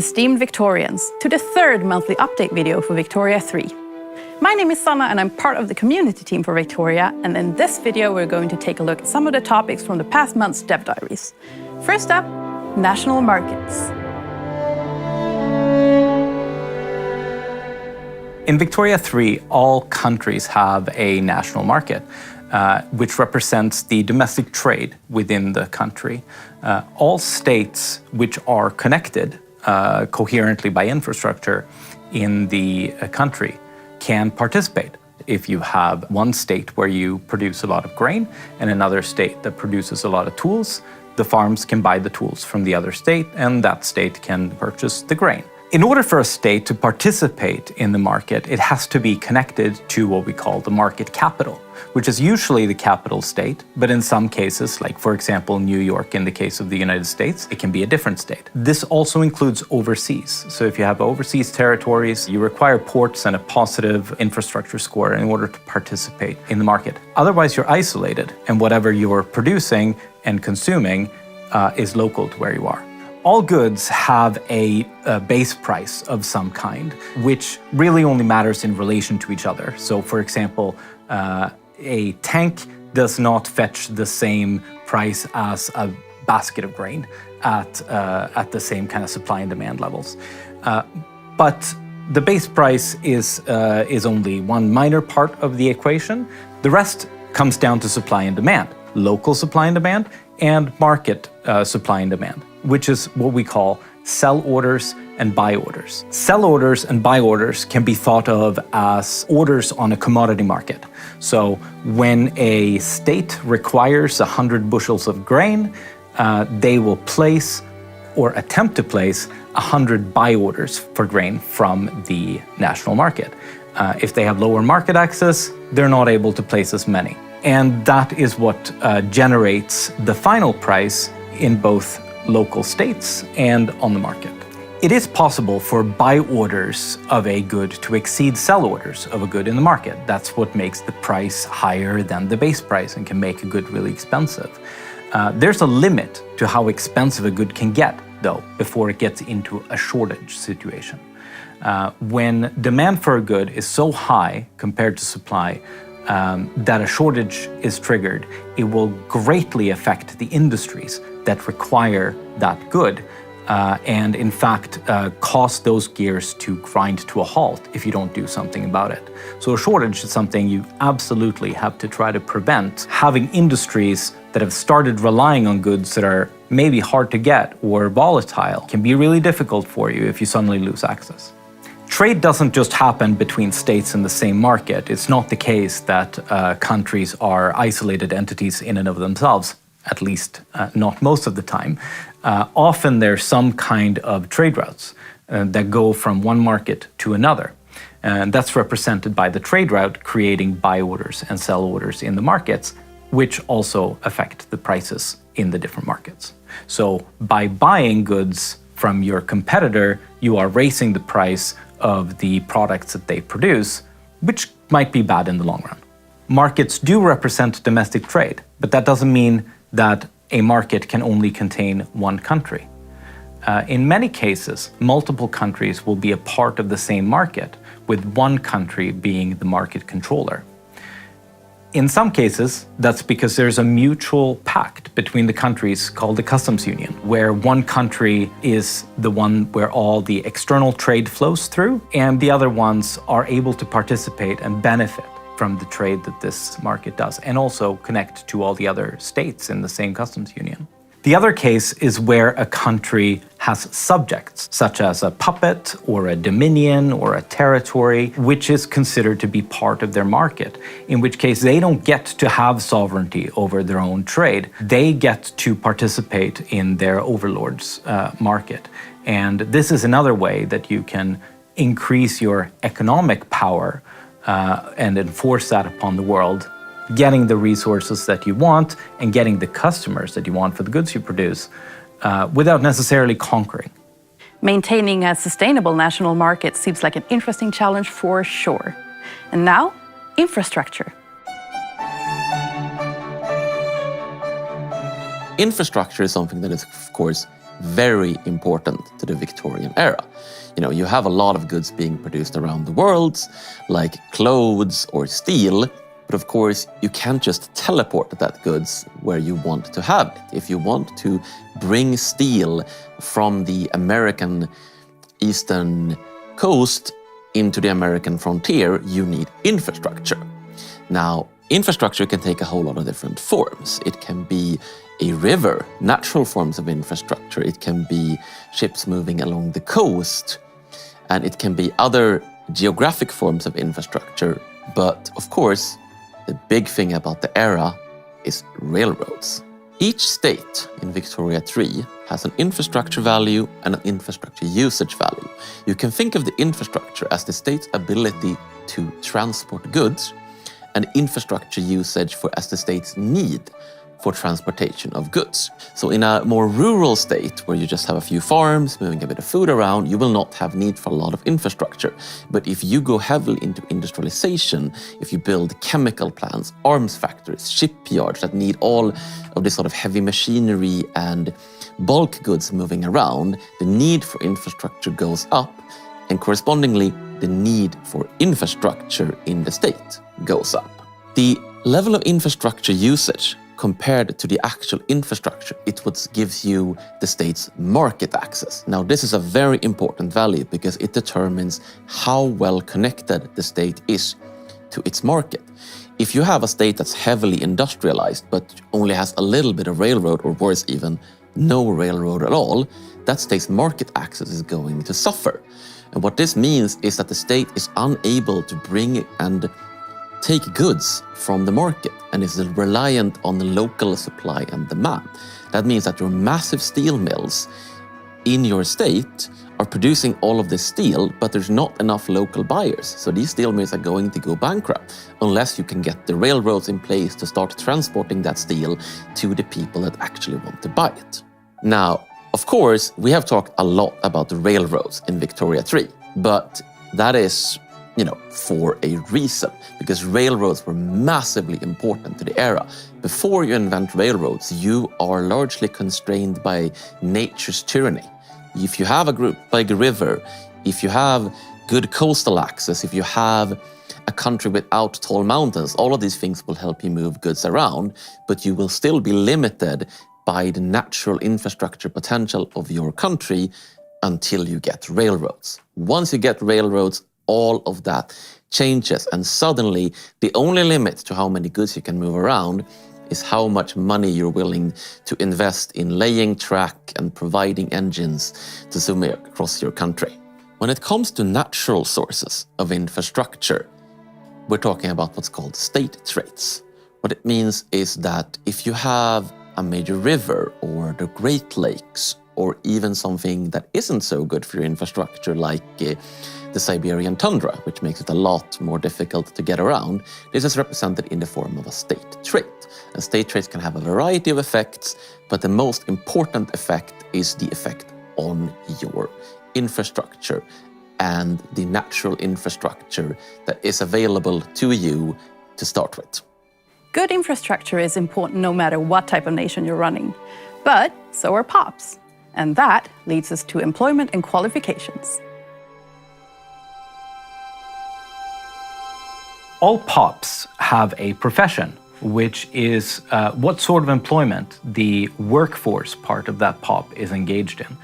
Esteemed Victorians, to the third monthly update video for Victoria 3. My name is Sanna and I'm part of the community team for Victoria and in this video we're going to take a look at some of the topics from the past month's Dev Diaries. First up, national markets. In Victoria 3, all countries have a national market, uh, which represents the domestic trade within the country. Uh, all states which are connected uh, coherently by infrastructure in the uh, country can participate. If you have one state where you produce a lot of grain and another state that produces a lot of tools, the farms can buy the tools from the other state and that state can purchase the grain. In order for a state to participate in the market, it has to be connected to what we call the market capital, which is usually the capital state, but in some cases, like for example New York in the case of the United States, it can be a different state. This also includes overseas. So if you have overseas territories, you require ports and a positive infrastructure score in order to participate in the market. Otherwise, you're isolated, and whatever you're producing and consuming uh, is local to where you are. All goods have a, a, base price of some kind, which really only matters in relation to each other. So, for example, uh, a tank does not fetch the same price as a basket of grain at, uh, at the same kind of supply and demand levels. Uh, but the base price is, uh, is only one minor part of the equation. The rest comes down to supply and demand, local supply and demand, and market uh, supply and demand which is what we call sell orders and buy orders. Sell orders and buy orders can be thought of as orders on a commodity market. So when a state requires 100 bushels of grain, uh, they will place or attempt to place 100 buy orders for grain from the national market. Uh, if they have lower market access, they're not able to place as many. And that is what uh, generates the final price in both local states and on the market. It is possible for buy orders of a good to exceed sell orders of a good in the market. That's what makes the price higher than the base price and can make a good really expensive. Uh, there's a limit to how expensive a good can get, though, before it gets into a shortage situation. Uh, when demand for a good is so high compared to supply um, that a shortage is triggered, it will greatly affect the industries that require that good. Uh, and in fact, uh, cause those gears to grind to a halt if you don't do something about it. So, a shortage is something you absolutely have to try to prevent. Having industries that have started relying on goods that are maybe hard to get or volatile can be really difficult for you if you suddenly lose access. Trade doesn't just happen between states in the same market. It's not the case that uh, countries are isolated entities in and of themselves at least uh, not most of the time. Uh, often there's some kind of trade routes uh, that go from one market to another. And that's represented by the trade route creating buy orders and sell orders in the markets, which also affect the prices in the different markets. So by buying goods from your competitor, you are raising the price of the products that they produce, which might be bad in the long run. Markets do represent domestic trade, but that doesn't mean that a market can only contain one country. Uh, in many cases, multiple countries will be a part of the same market, with one country being the market controller. In some cases, that's because there's a mutual pact between the countries called the customs union, where one country is the one where all the external trade flows through, and the other ones are able to participate and benefit from the trade that this market does and also connect to all the other states in the same customs union. The other case is where a country has subjects, such as a puppet or a dominion or a territory, which is considered to be part of their market, in which case they don't get to have sovereignty over their own trade. They get to participate in their overlord's uh, market. And this is another way that you can increase your economic power uh, and enforce that upon the world, getting the resources that you want and getting the customers that you want for the goods you produce uh, without necessarily conquering. Maintaining a sustainable national market seems like an interesting challenge for sure. And now, infrastructure. Infrastructure is something that is, of course, very important to the Victorian era. You know, you have a lot of goods being produced around the world, like clothes or steel, but of course, you can't just teleport that goods where you want to have it. If you want to bring steel from the American eastern coast into the American frontier, you need infrastructure. Now, infrastructure can take a whole lot of different forms. It can be a river, natural forms of infrastructure. It can be ships moving along the coast, and it can be other geographic forms of infrastructure. But of course, the big thing about the era is railroads. Each state in Victoria 3 has an infrastructure value and an infrastructure usage value. You can think of the infrastructure as the state's ability to transport goods and infrastructure usage for as the state's need for transportation of goods. So in a more rural state where you just have a few farms moving a bit of food around, you will not have need for a lot of infrastructure. But if you go heavily into industrialization, if you build chemical plants, arms factories, shipyards that need all of this sort of heavy machinery and bulk goods moving around, the need for infrastructure goes up and correspondingly the need for infrastructure in the state goes up. The level of infrastructure usage compared to the actual infrastructure, it what gives you the state's market access. Now, this is a very important value because it determines how well connected the state is to its market. If you have a state that's heavily industrialized but only has a little bit of railroad, or worse, even no railroad at all, that state's market access is going to suffer. And what this means is that the state is unable to bring and take goods from the market and is reliant on the local supply and demand. That means that your massive steel mills in your state are producing all of this steel, but there's not enough local buyers. So these steel mills are going to go bankrupt unless you can get the railroads in place to start transporting that steel to the people that actually want to buy it. Now, of course, we have talked a lot about the railroads in Victoria 3, but that is you know, for a reason, because railroads were massively important to the era. Before you invent railroads, you are largely constrained by nature's tyranny. If you have a group a river, if you have good coastal access, if you have a country without tall mountains, all of these things will help you move goods around, but you will still be limited by the natural infrastructure potential of your country until you get railroads. Once you get railroads, all of that changes. And suddenly, the only limit to how many goods you can move around is how much money you're willing to invest in laying track and providing engines to zoom across your country. When it comes to natural sources of infrastructure, we're talking about what's called state traits. What it means is that if you have a major river or the Great Lakes or even something that isn't so good for your infrastructure, like uh, the Siberian tundra, which makes it a lot more difficult to get around. This is represented in the form of a state trait. And state traits can have a variety of effects, but the most important effect is the effect on your infrastructure and the natural infrastructure that is available to you to start with. Good infrastructure is important no matter what type of nation you're running. But so are POPs. And that leads us to employment and qualifications. all POPs have a profession, which is uh, what sort of employment the workforce part of that POP is engaged in.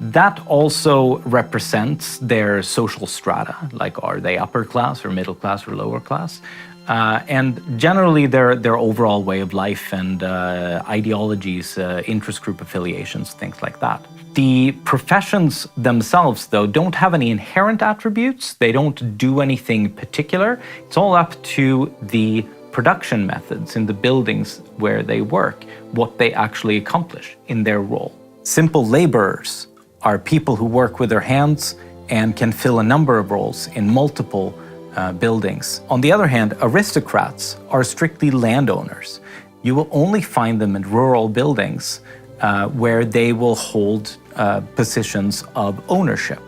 That also represents their social strata, like are they upper class or middle class or lower class? Uh, and generally their, their overall way of life and uh, ideologies, uh, interest group affiliations, things like that. The professions themselves, though, don't have any inherent attributes. They don't do anything particular. It's all up to the production methods in the buildings where they work, what they actually accomplish in their role. Simple laborers are people who work with their hands and can fill a number of roles in multiple uh, buildings. On the other hand, aristocrats are strictly landowners. You will only find them in rural buildings uh, where they will hold uh, positions of ownership.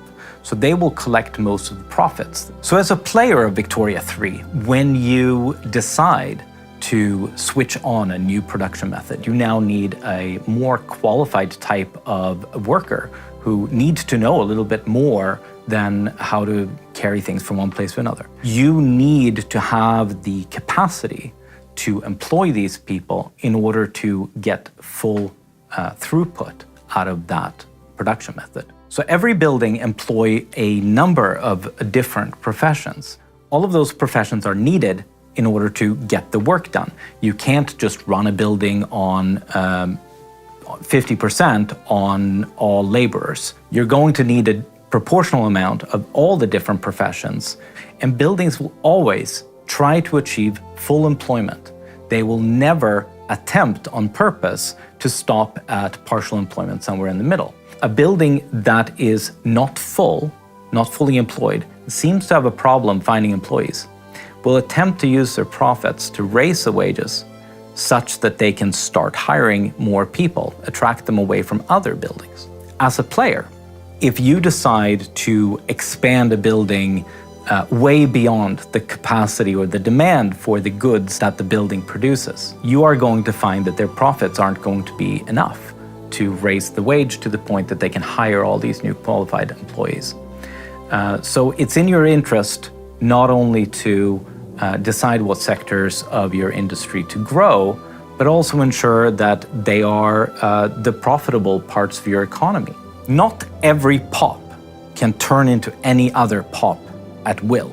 So they will collect most of the profits. So, as a player of Victoria 3, when you decide to switch on a new production method. You now need a more qualified type of worker who needs to know a little bit more than how to carry things from one place to another. You need to have the capacity to employ these people in order to get full uh, throughput out of that production method. So every building employ a number of different professions. All of those professions are needed in order to get the work done. You can't just run a building on um, 50% on all laborers. You're going to need a proportional amount of all the different professions, and buildings will always try to achieve full employment. They will never attempt on purpose to stop at partial employment somewhere in the middle. A building that is not full, not fully employed, seems to have a problem finding employees, will attempt to use their profits to raise the wages such that they can start hiring more people, attract them away from other buildings. As a player, if you decide to expand a building uh, way beyond the capacity or the demand for the goods that the building produces, you are going to find that their profits aren't going to be enough to raise the wage to the point that they can hire all these new qualified employees. Uh, so it's in your interest not only to uh, decide what sectors of your industry to grow, but also ensure that they are uh, the profitable parts of your economy. Not every pop can turn into any other pop at will.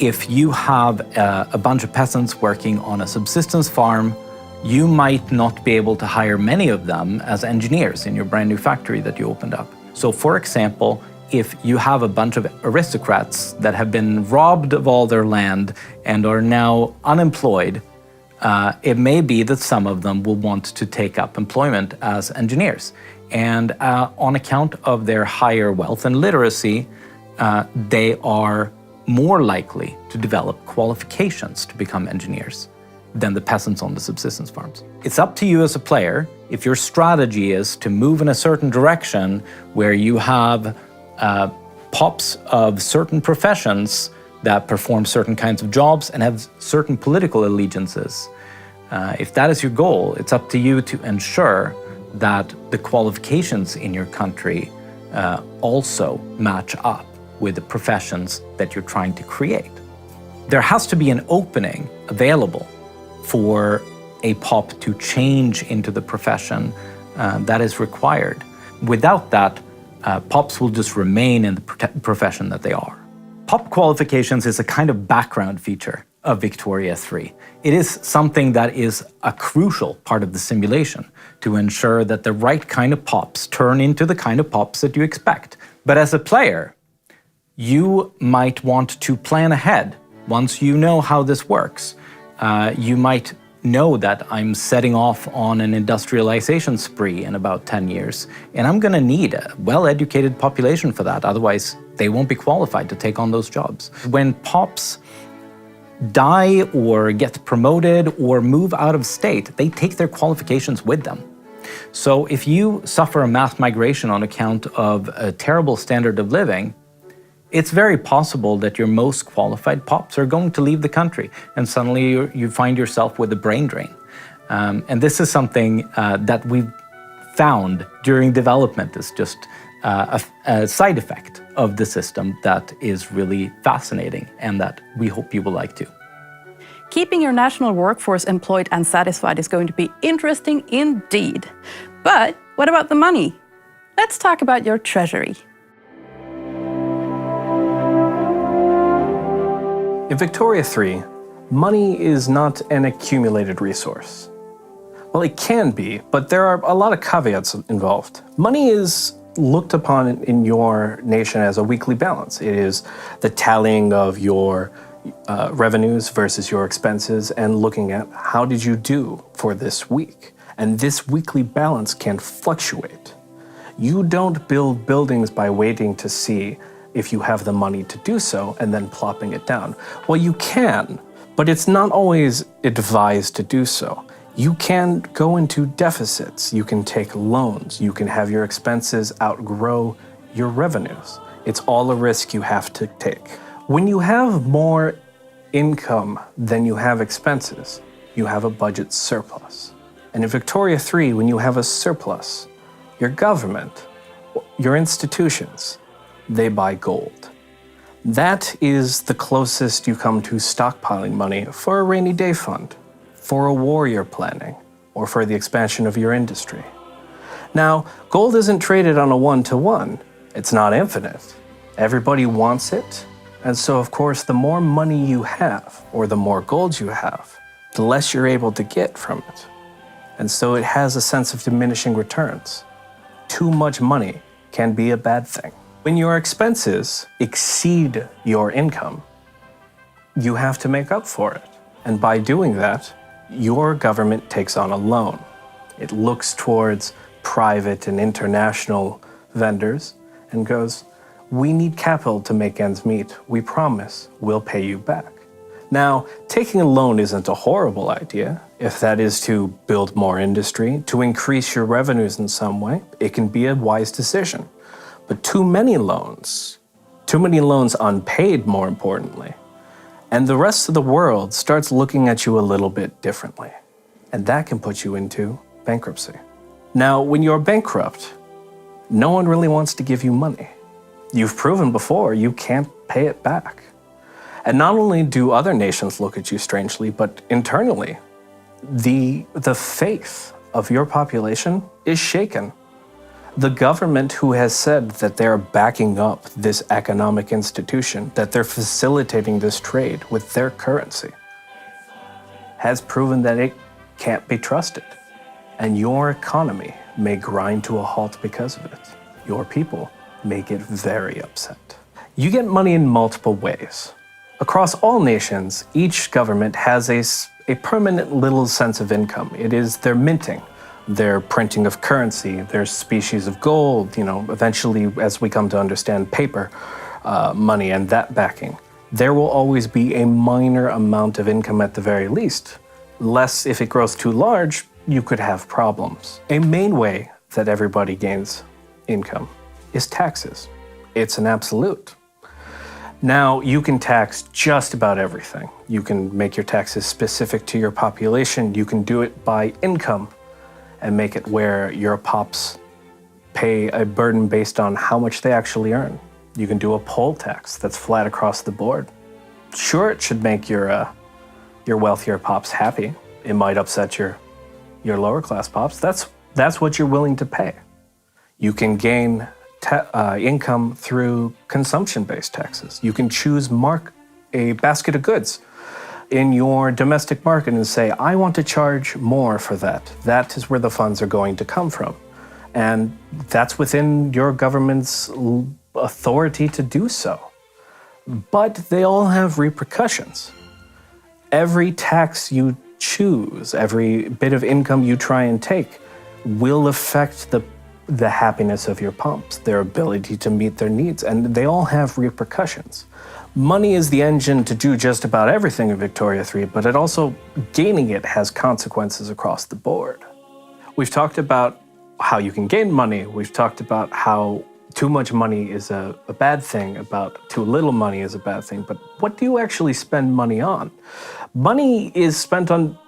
If you have uh, a bunch of peasants working on a subsistence farm, you might not be able to hire many of them as engineers in your brand new factory that you opened up. So, for example, if you have a bunch of aristocrats that have been robbed of all their land and are now unemployed, uh, it may be that some of them will want to take up employment as engineers. And uh, on account of their higher wealth and literacy, uh, they are more likely to develop qualifications to become engineers than the peasants on the subsistence farms. It's up to you as a player if your strategy is to move in a certain direction where you have uh, pops of certain professions that perform certain kinds of jobs and have certain political allegiances. Uh, if that is your goal, it's up to you to ensure that the qualifications in your country uh, also match up with the professions that you're trying to create. There has to be an opening available for a pop to change into the profession uh, that is required. Without that, uh, pops will just remain in the profession that they are. Pop qualifications is a kind of background feature of Victoria 3. It is something that is a crucial part of the simulation to ensure that the right kind of pops turn into the kind of pops that you expect. But as a player, you might want to plan ahead. Once you know how this works, uh, you might know that I'm setting off on an industrialization spree in about 10 years, and I'm going to need a well educated population for that. Otherwise, they won't be qualified to take on those jobs. When pops die or get promoted or move out of state, they take their qualifications with them. So if you suffer a mass migration on account of a terrible standard of living, it's very possible that your most qualified pops are going to leave the country and suddenly you find yourself with a brain drain. Um, and this is something uh, that we've found during development is just uh, a, a side effect of the system that is really fascinating and that we hope you will like too. Keeping your national workforce employed and satisfied is going to be interesting indeed. But what about the money? Let's talk about your treasury. In Victoria 3, money is not an accumulated resource. Well, it can be, but there are a lot of caveats involved. Money is looked upon in your nation as a weekly balance. It is the tallying of your uh, revenues versus your expenses and looking at how did you do for this week. And this weekly balance can fluctuate. You don't build buildings by waiting to see if you have the money to do so and then plopping it down. Well, you can, but it's not always advised to do so. You can go into deficits, you can take loans, you can have your expenses outgrow your revenues. It's all a risk you have to take. When you have more income than you have expenses, you have a budget surplus. And in Victoria 3, when you have a surplus, your government, your institutions, they buy gold. That is the closest you come to stockpiling money for a rainy day fund, for a war you're planning, or for the expansion of your industry. Now, gold isn't traded on a one to one, it's not infinite. Everybody wants it, and so, of course, the more money you have, or the more gold you have, the less you're able to get from it. And so it has a sense of diminishing returns. Too much money can be a bad thing. When your expenses exceed your income, you have to make up for it. And by doing that, your government takes on a loan. It looks towards private and international vendors and goes, We need capital to make ends meet. We promise we'll pay you back. Now, taking a loan isn't a horrible idea. If that is to build more industry, to increase your revenues in some way, it can be a wise decision. But too many loans, too many loans unpaid, more importantly, and the rest of the world starts looking at you a little bit differently. And that can put you into bankruptcy. Now, when you're bankrupt, no one really wants to give you money. You've proven before you can't pay it back. And not only do other nations look at you strangely, but internally, the, the faith of your population is shaken. The government, who has said that they're backing up this economic institution, that they're facilitating this trade with their currency, has proven that it can't be trusted. And your economy may grind to a halt because of it. Your people may get very upset. You get money in multiple ways. Across all nations, each government has a, a permanent little sense of income. It is their minting, their printing of currency, their species of gold, you know, eventually, as we come to understand paper uh, money and that backing. There will always be a minor amount of income at the very least. Less if it grows too large, you could have problems. A main way that everybody gains income is taxes. It's an absolute. Now, you can tax just about everything. You can make your taxes specific to your population. You can do it by income and make it where your pops pay a burden based on how much they actually earn. You can do a poll tax that's flat across the board. Sure, it should make your, uh, your wealthier pops happy. It might upset your, your lower class pops. That's, that's what you're willing to pay. You can gain uh, income through consumption-based taxes. You can choose mark a basket of goods in your domestic market and say, I want to charge more for that. That is where the funds are going to come from. And that's within your government's authority to do so. But they all have repercussions. Every tax you choose, every bit of income you try and take, will affect the the happiness of your pumps, their ability to meet their needs, and they all have repercussions. Money is the engine to do just about everything in Victoria 3, but it also, gaining it has consequences across the board. We've talked about how you can gain money, we've talked about how too much money is a, a bad thing, about too little money is a bad thing, but what do you actually spend money on? Money is spent on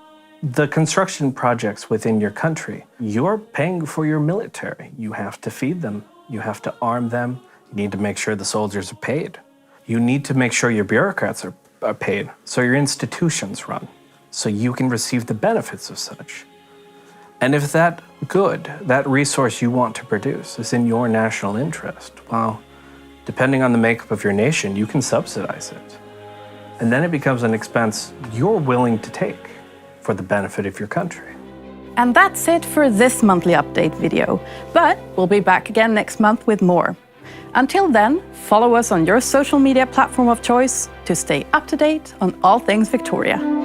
the construction projects within your country, you're paying for your military. You have to feed them, you have to arm them, you need to make sure the soldiers are paid. You need to make sure your bureaucrats are, are paid, so your institutions run, so you can receive the benefits of such. And if that good, that resource you want to produce, is in your national interest, well, depending on the makeup of your nation, you can subsidize it. And then it becomes an expense you're willing to take for the benefit of your country. And that's it for this monthly update video. But we'll be back again next month with more. Until then, follow us on your social media platform of choice to stay up to date on all things Victoria.